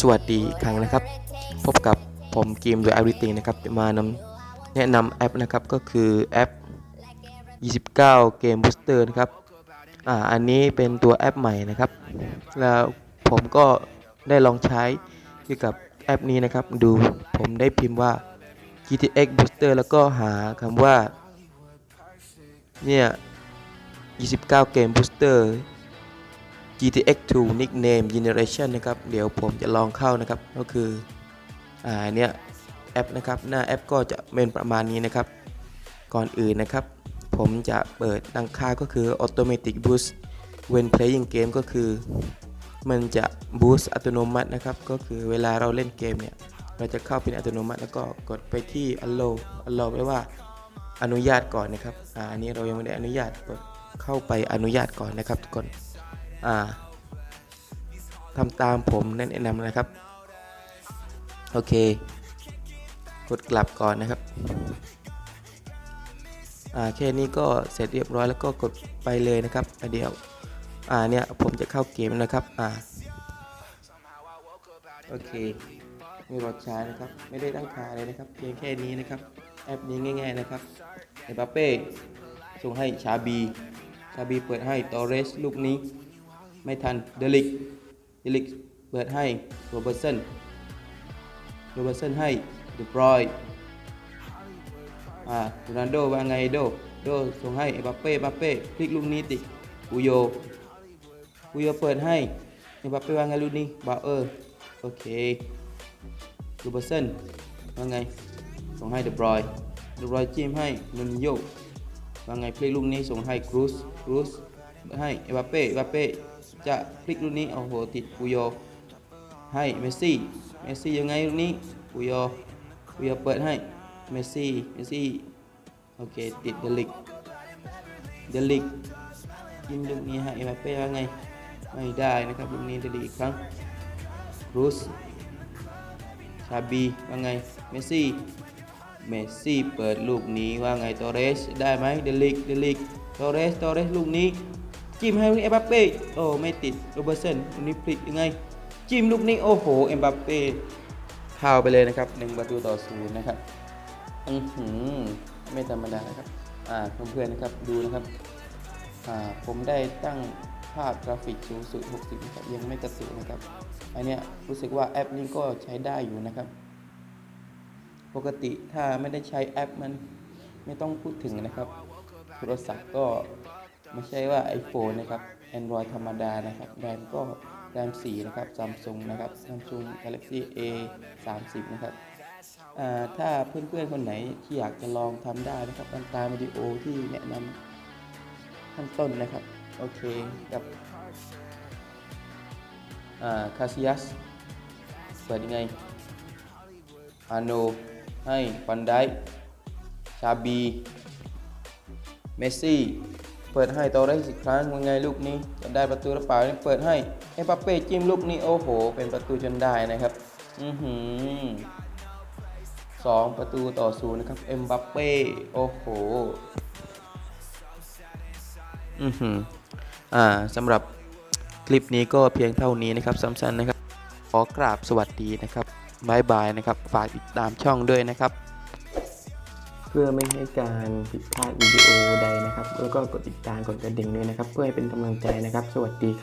สวัสดีอีกครั้งนะครับ พบกับผมเกมโดย Everything นะครับมานำแนะนำแอปนะครับก็คือแอป 29 เกม Booster นะครับอ่าอันนี้เป็นตัวแอปใหม่นะครับ แล้วผมก็ได้ลองใช้เกี่ยวกับแอปนี้นะครับ ดูผมได้พิมพ์ว่า GTX Booster แล้วก็หาคำว่า เนี่ย 29 เกม Booster GTX 2 Nickname Generation นะครับ เดี๋ยวผมจะลองเข้านะครับ ก็คือ อ่าเนี่ยแอปนะครับ หน้าแอปก็จะเป็นประมาณนี้นะครับ ก่อนอื่นนะครับ ผมจะเปิดดังค่าก็คือ Automatic Boost when playing game ก็คือ มันจะ boost อัตโนมัตินะครับ ก็คือเวลาเราเล่นเกมเนี่ย เราจะเข้าเป็นอัตโนมัติแล้วก็กดไปที่ allow allow ไว้ว่าอนุญาตก่อนนะครับ อ่าอันนี้เรายังไม่ได้อนุญาตกดเข้าไปอนุญาตก่อนนะครับทุกคน ทำตามผมแนะนำนะครับ โอเค กดกลับก่อนนะครับอ่าแค่นี้ก็เสร็จเรียบร้อยแล้วก็กดไปเลยนะครับเดี๋ยวอ่าเนี่ยผมจะเข้าเกมนะครับอ่าโอเคไม่รอช้านะครับ ไม่ได้ตั้งค่าเลยนะครับ เพียงแค่นี้นะครับ แอปนี้ง่าย ๆนะครับเอปาเป้ส่งให้ชาบี ชาบีเปิดให้ตอเรสลูกนี้ ไม่ทันเดลิกเดลิกเปิดให้โรเบอร์สันโรเบอร์สันให้เดบรอยอ่าโรนัลโดว่าไงโดโดส่งให้เอปาเป้เอปาเป้พลิกลูกนี้ติปูโยปูโยเปิดให้เอปาเป้ว่าไงลูกนี้บาเออร์โอเคโรเบอร์สันว่าไงส่งให้เดบรอยเดบรอยจิ้มให้นุนโยว่าไงพลิกลูกนี้ส่งให้ครูสครูส ให้เอปาเป้เอปาเป้จะพลิกลูกนี้โอ้โหติดปูโยให้เมสซี่เมสซี่ยังไงลูกนี้ปูโยปูโยเปิดให้เมสซี่เมสซี่โอเคติดเดลิกเดลิกยิงลูกนี้ให้เอปาเป้ว่าไงไม่ได้นะครับลูกนี้เดลิกอีกครั้งครูสชาบีว่าไงเมสซี่เมสซี่เปิดลูกนี้ว่าไงตอเรสได้ไหมเดลิกเดลิกตอเรสตอเรสลูกนี้ จิ้มให้ลูกเอ็มบัปเป้โอ้ไม่ติดโรเบอร์สันลูกนี้พลิกยังไง จิ้มลูกนี้โอ้โหเอ็มบัปเป้เข้าไปเลยนะครับหนึ่งประตูต่อศูนย์นะครับอือหือไม่ธรรมดานะครับอ่าเพื่อนๆนะครับดูนะครับอ่าผมได้ตั้งภาพกราฟิกสูงสุด 60นะครับยังไม่กระตุกนะครับอันเนี้ยรู้สึกว่าแอปนี้ก็ใช้ได้อยู่นะครับ ปกติถ้าไม่ได้ใช้แอปมันไม่ต้องพูดถึงนะครับ โทรศัพท์ก็ ไม่ใช่ว่า iPhone นะครับ Android ธรรมดานะครับแรมก็แรม4นะครับ Samsung นะครับ Samsung Galaxy A 30นะครับถ้าเพื่อนๆคนไหนที่อยากจะลองทำได้นะครับตามตามวิดีโอที่แนะนำขั้นต้นนะครับ โอเคกับคาซิยัสเปิดยังไงอาโนให้ฟันไดชาบี เมสซี่ เปิดให้ตอเรสอีกครั้งยังไงลูกนี้จะได้ประตูหรือเปล่าเปิดให้เอปาเป้จิ้มลูกนี้โอ้โห เป็นประตูจนได้นะครับ อือหือสองประตูต่อศูนย์นะครับเอ็มบัปเป้โอ้โห อือหืออ่าสำหรับคลิปนี้ก็เพียงเท่านี้นะครับสั้นๆนะครับ ขอกราบสวัสดีนะครับบายบายนะครับ ฝากติดตามช่องด้วยนะครับ พื่อไม่ให้การผิดพลาดวิดีโอใดนะครับ แล้วก็กดติดตามกดกระดิ่งด้วยนะครับ เพื่อให้เป็นกำลังใจนะครับ สวัสดีครับ